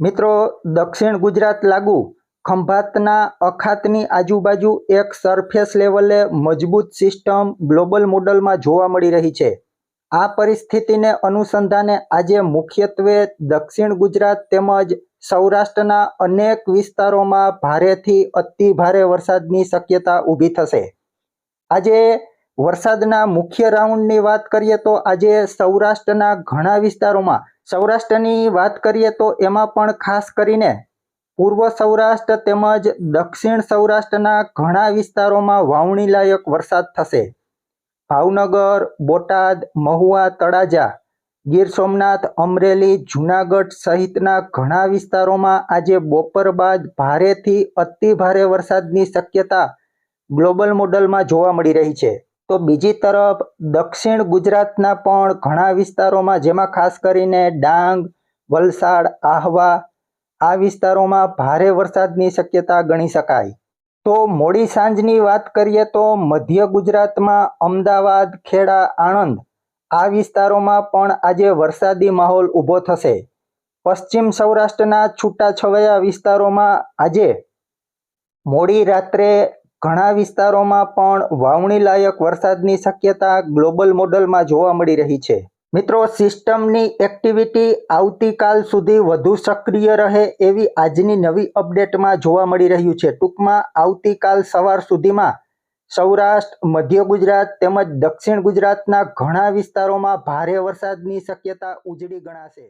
મિત્રો, દક્ષિણ ગુજરાત લાગુ. ખંભાતના અખાતની આજુબાજુ એક સરફેસ લેવલે મજબૂત સિસ્ટમ ગ્લોબલ મોડલમાં જોવા મળી રહી છે. આ પરિસ્થિતિને અનુસંધાને આજે મુખ્યત્વે દક્ષિણ ગુજરાત તેમજ સૌરાષ્ટ્રના અનેક વિસ્તારોમાં ભારેથી અતિ ભારે વરસાદની શક્યતા ઊભી થશે. આજે વરસાદના મુખ્ય રાઉન્ડની વાત કરીએ તો આજે સૌરાષ્ટ્રના ઘણા વિસ્તારોમાં સૌરાષ્ટ્રની વાત કરીએ તો એમાં પણ ખાસ કરીને પૂર્વ સૌરાષ્ટ્ર તેમજ દક્ષિણ સૌરાષ્ટ્રના ઘણા વિસ્તારોમાં વાવણીલાયક વરસાદ થશે. ભાવનગર, બોટાદ, મહુવા, તળાજા, ગીર સોમનાથ, અમરેલી, જૂનાગઢ સહિતના ઘણા વિસ્તારોમાં આજે બપોર બાદ ભારેથી અતિ ભારે વરસાદની શક્યતા ગ્લોબલ મોડલમાં જોવા મળી રહી છે. તો બીજી તરફ દક્ષિણ ગુજરાતના પણ ઘણા વિસ્તારોમાં, જેમાં ખાસ કરીને ડાંગ, વલસાડ, આહવા, આ વિસ્તારોમાં ભારે વરસાદની શક્યતા ગણી શકાય. તો મોડી સાંજની વાત કરીએ તો મધ્ય ગુજરાતમાં અમદાવાદ, ખેડા, આણંદ આ વિસ્તારોમાં પણ આજે વરસાદી માહોલ ઊભો થશે. પશ્ચિમ સૌરાષ્ટ્રના છૂટાછવાયા વિસ્તારોમાં આજે મોડી રાત્રે ઘણા વિસ્તારોમાં પણ વાવણી લાયક વરસાદની શક્યતા ગ્લોબલ મોડલમાં જોવા મળી રહી છે. મિત્રો, સિસ્ટમની એક્ટિવિટી આવતીકાલ સુધી વધુ સક્રિય રહે એવી આજની નવી અપડેટમાં જોવા મળી રહ્યું છે. ટૂંકમાં, આવતીકાલ સવાર સુધીમાં સૌરાષ્ટ્ર, મધ્ય ગુજરાત તેમજ દક્ષિણ ગુજરાતના ઘણા વિસ્તારોમાં ભારે વરસાદની શક્યતા ઉજળી ગણાશે.